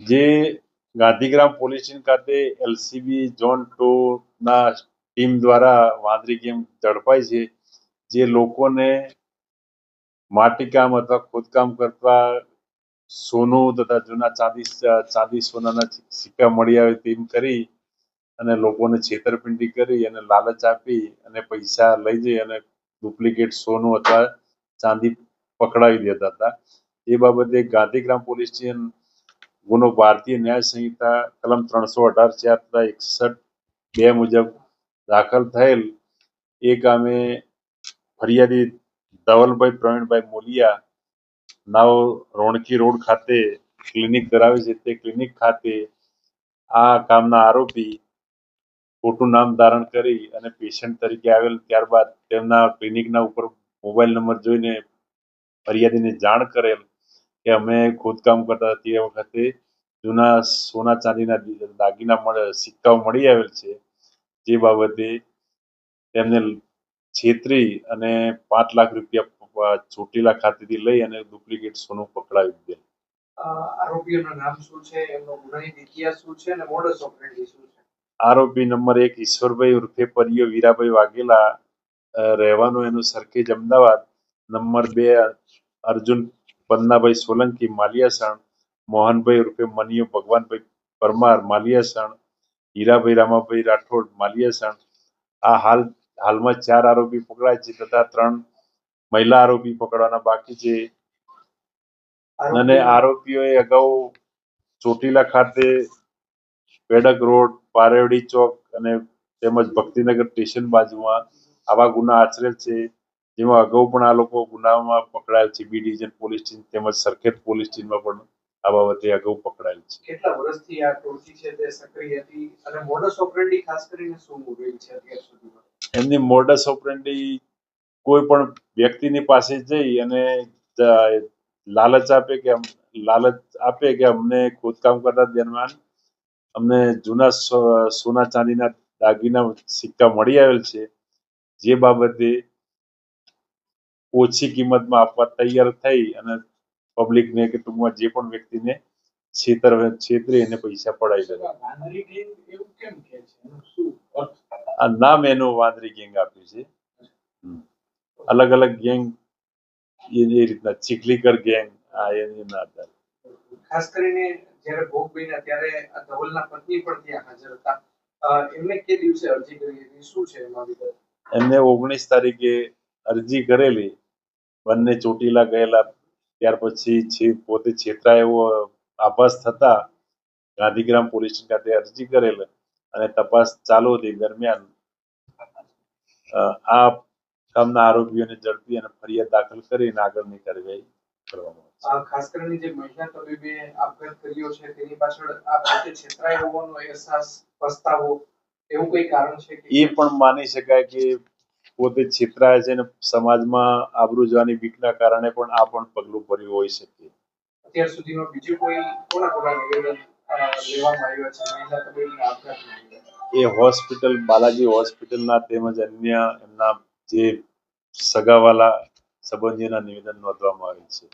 જે Gandhigram police station ખાતે LCB zone two ના ટીમ દ્વારા વાંદરી ગેમ ઝડપાઈ છે જે લોકોને માટીકામ અથવા ખોદકામ કરતા સોનું તથા જૂના ચાંદી ચાંદી સોનાના સિક્કા મળી આવે તેમ કરી અને લોકોને છેતરપિંડી કરી અને લાલચ આપી અને પૈસા લઈ જઈ અને ડુપ્લિકેટ સોનું અથવા ચાંદી પકડાવી દેતા હતા. એ બાબતે ગાંધીગ્રામ પોલીસ સ્ટેશન ગુનો ભારતીય ન્યાય સંહિતા કલમ ત્રણસો અઢાર ચાર એકસઠ બે મુજબ દાખલ થયેલ. એ કામે ફરિયાદી ધવલભાઈ પ્રવીણભાઈ મોલિયા નાવ રોણકી રોડ ખાતે ક્લિનિક ધરાવે છે. તે ક્લિનિક ખાતે આ કામના આરોપી ખોટું નામ ધારણ કરી અને પેશન્ટ તરીકે આવેલ ત્યારબાદ તેમના ક્લિનિકના ઉપર મોબાઈલ નંબર જોઈને ફરિયાદીને જાણ કરેલ કે અમે ખોદકામ કરતા તે વખતે જૂના સોના ચાંદીના દાગીના સિક્કાઓ મળી આવેલ છે. જે બાબતે તેમને છેતરી અને પાંચ લાખ રૂપિયા ચોટીલા ખાતેથી લઈ અને ડુપ્લિકેટ સોનું પકડાવી દીધેલ. આરોપીઓના નામ શું છે? એમનો ગુનાહિત ઇતિહાસ શું છે? અને મોડસ ઓપરેન્ડી શું છે? આરોપી નંબર એક ઈશ્વરભાઈ ઉર્ફે પરિયો વીરાભાઈ વાઘેલા રહેવાનો એનો સરખેજ અમદાવાદ. નંબર બે અર્જુન પન્નાભાઈ સોલંકી માલિયાસણ. મોહનભાઈ ઉર્ફે મનિયો ભગવાનભાઈ પરમાર માલિયાસણ. હીરાભાઈ રામાભાઈ રાઠોડ માલિયાસણ. આ હાલ હાલમાં ચાર આરોપી પકડાય છે તથા ત્રણ મહિલા આરોપી પકડવાના બાકી છે. અને આરોપીઓએ અગાઉ ચોટીલા ખાતે પેડક રોડ પારેવડી ચોક અને તેમજ ભક્તિનગર સ્ટેશન બાજુમાં આવા ગુના આચરેલ છે. જેમાં અગાઉ પણ આ લોકો ગુનામાં પકડાયેલ છે. બી ડિવિઝન પોલીસ સ્ટેશન તેમજ સરખેજ પોલીસ સ્ટેશનમાં પણ આ બાબતે અગાઉ પકડાયેલ છે. કેટલા વર્ષથી આ ટોળકી છે તે સક્રિય હતી અને મોડસ ઓપરેન્ડી ખાસ કરીને શું મોડેલ છે અત્યાર સુધીમાં? એમની મોડસ ઓપરેન્ડી કોઈ પણ વ્યક્તિની પાસે જઈ અને લાલચ આપે કે લાલચ આપે કે અમને ખોદકામ કરતા દરમિયાન અમને જૂના સોના ચાંદીના દાગીના સિક્કા મળી આવેલ છે. જે બાબતે ઓછી કિંમતમાં આપવા તૈયાર થઈ અને પબ્લિકને કે ટૂંકમાં જે પણ વ્યક્તિને છેતર છેતરી અને પૈસા પડાવી એનું અર્થ? આ નામ એનું વાંદરી ગેંગ આપ્યું છે. અલગ અલગ ગેંગ એ એ રીતના ચીખલીકર ગેંગ આ એની આધારે ખાસ કરીને જ્યારે ભોગ બન્યા ત્યારે ધવલના પત્ની પણ ત્યાં હાજર હતા. એમને કે દિવસે અરજી કરી હતી? શું છે એમાં વિગત? એમને ઓગણીસ તારીખે અરજી કરેલી. બંને ચોટીલા ગયેલા. ત્યાર પછી પોતે છેતરા એવો આભાસ થતા ગાંધીગ્રામ પોલીસ ખાતે અરજી કરેલ અને તપાસ ચાલુ હતી દરમિયાન. આ કામના આરોપીઓને ઝડપી અને ફરિયાદ દાખલ કરીને આગળની કાર્યવાહી કરવામાં આ ખાસ કરીને જે મહિલા તબીબે આપઘાત કર્યો છે તેની પાછળ આ પોતે છેતરાઈ હોવાનો અહેસાસ પસ્તાવો એવું કોઈ કારણ છે કે એ પણ માની શકાય કે પોતે છેતરાય છે અને સમાજમાં આબરૂ જવાની બીકના કારણે પણ આ પણ પગલું ભર્યું હોઈ શકે. અત્યાર સુધીમાં બીજું કોઈ કોના કોના નિવેદન લેવામાં આવ્યા છે મહિલા તબીબના આપઘાતના એ હોસ્પિટલ બાલાજી હોસ્પિટલના તેમજ અન્ય એમના જે સગાવાલા સંબંધીઓના નિવેદન નોંધવામાં આવેલ છે